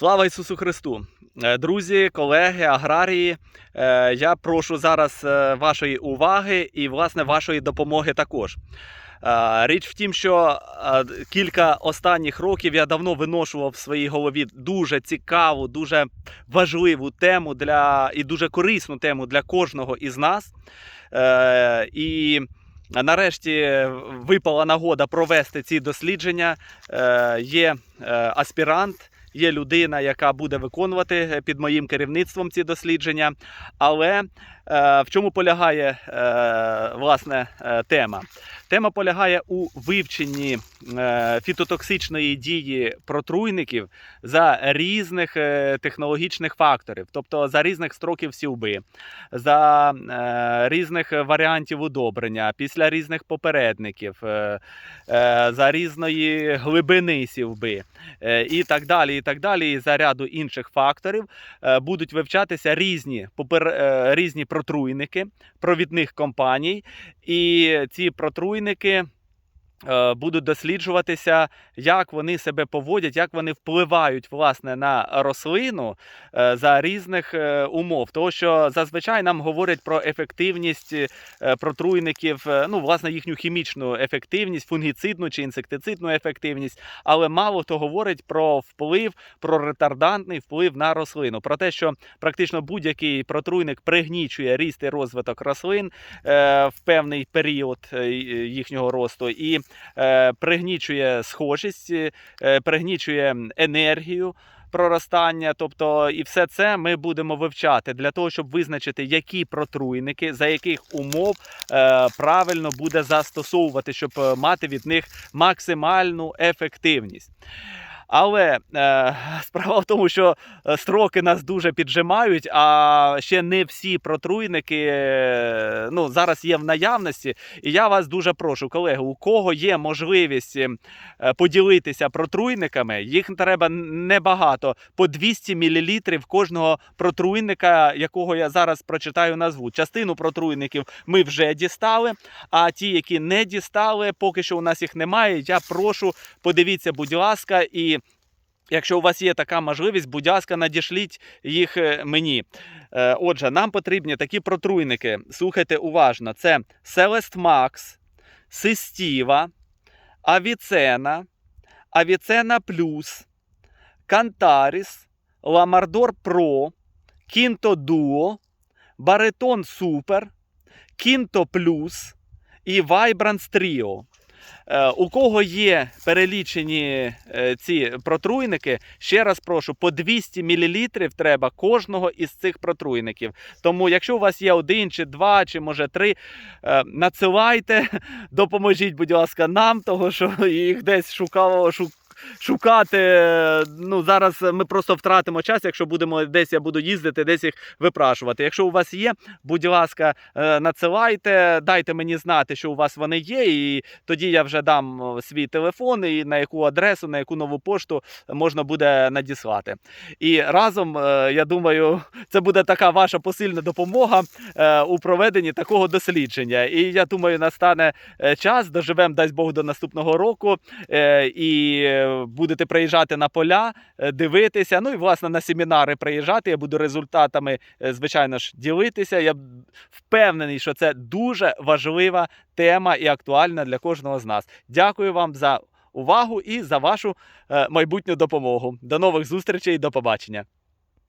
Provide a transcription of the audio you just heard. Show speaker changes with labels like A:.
A: Слава Ісусу Христу! Е, Друзі, колеги, аграрії, е, я прошу зараз е, вашої уваги і, власне, вашої допомоги також. Річ в тім, що кілька останніх років я давно виношував в своїй голові дуже цікаву, дуже важливу тему для і дуже корисну тему для кожного із нас. І нарешті випала нагода провести ці дослідження. Є аспірант. Є людина, яка буде виконувати е, під моїм керівництвом ці дослідження. Але е, в чому полягає е, власне тема? Тема полягає у вивченні е, фітотоксичної дії протруйників за різних е, технологічних факторів, тобто за різних строків сівби, за е, різних варіантів удобрення, після різних попередників, за різної глибини сівби і так далі. І так далі, і за ряду інших факторів будуть вивчатися різні, різні протруйники провідних компаній, і ці протруйники. Е, Будуть досліджуватися, як вони себе поводять, як вони впливають власне на рослину е, за різних е, умов. Тому що зазвичай нам говорять про ефективність е, протруйників, е, ну власне їхню хімічну ефективність, фунгіцидну чи інсектицидну ефективність, але мало хто говорить про вплив, про ретардантний вплив на рослину, про те, що практично будь-який протруйник пригнічує ріст і розвиток рослин е, в певний період е, їхнього росту. І е, пригнічує схожість, е, пригнічує енергію. Проростання, тобто, і все це ми будемо вивчати для того, щоб визначити, які протруйники, за яких умов е, правильно буде застосовувати, щоб е, мати від них максимальну ефективність. Але е, справа в тому, що е, строки нас дуже піджимають, а ще не всі протруйники е, ну, зараз є в наявності. І я вас дуже прошу, колеги, у кого є можливість е, поділитися протруйниками, їх треба небагато, по 200 мл кожного протруйника, якого я зараз прочитаю назву. Частину протруйників ми вже дістали, а ті, які не дістали, поки що у нас їх немає. Я прошу, подивіться, будь ласка, і Якщо у вас є така можливість, будь ласка, надішліть їх е, мені. Е, Отже, нам потрібні такі протруйники. Слухайте уважно: це Celest Max, Систіва, Авіцена, Авіцена Плюс, Кантаріс, Ламардор Про, Кінто Дуо, Баритон Супер, Кінто Плюс і Vibrance Trio. Е, У кого є перелічені е, ці протруйники, ще раз прошу, по 200 мл треба кожного із цих протруйників. Тому, якщо у вас є один чи два, чи може три, е, надсилайте, допоможіть, будь ласка, нам, того що їх десь шукало, шук, шукати. Ну, зараз ми просто втратимо час, якщо будемо десь я буду їздити, десь їх випрашувати. Якщо у вас є, будь ласка, е, надсилайте, дайте мені знати, що у вас вони є, і тоді я вже дам е, свій телефон і на яку адресу, на яку нову пошту можна буде надіслати. І разом, е, я думаю, це буде така ваша посильна допомога у проведенні такого дослідження. І я думаю, настане час, доживемо, дасть Бог до наступного року, і будете приїжджати на поля, е, дивитися. Ну і власне на семінари приїжджати. Я буду результатами, е, звичайно ж, ділитися. Я впевнений, що це дуже важлива тема і актуальна для кожного з нас. Дякую вам за увагу і за вашу е, майбутню допомогу. До нових зустрічей, до побачення.